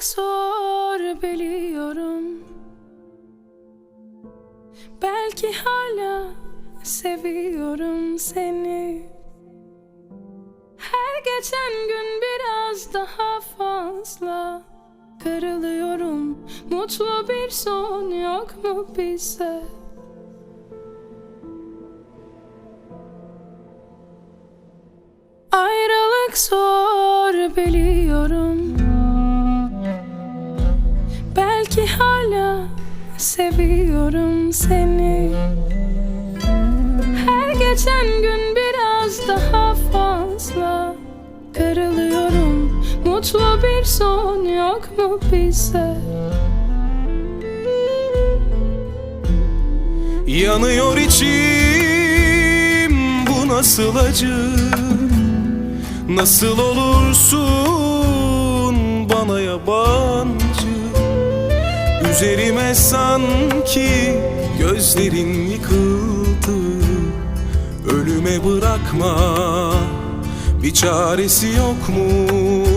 Ayrılık zor biliyorum. Belki hala seviyorum seni. Her geçen gün biraz daha fazla Kırılıyorum. Mutlu bir son yok mu bize? Ayrılık zor biliyorum Belki hala seviyorum seni. Her geçen gün biraz daha fazla Kırılıyorum. Mutlu bir son yok mu bize? Yanıyor içim bu nasıl acı? Nasıl olursun Üzerime sanki gözlerin yıkıldı. Ölüme bırakma bir çaresi yok mu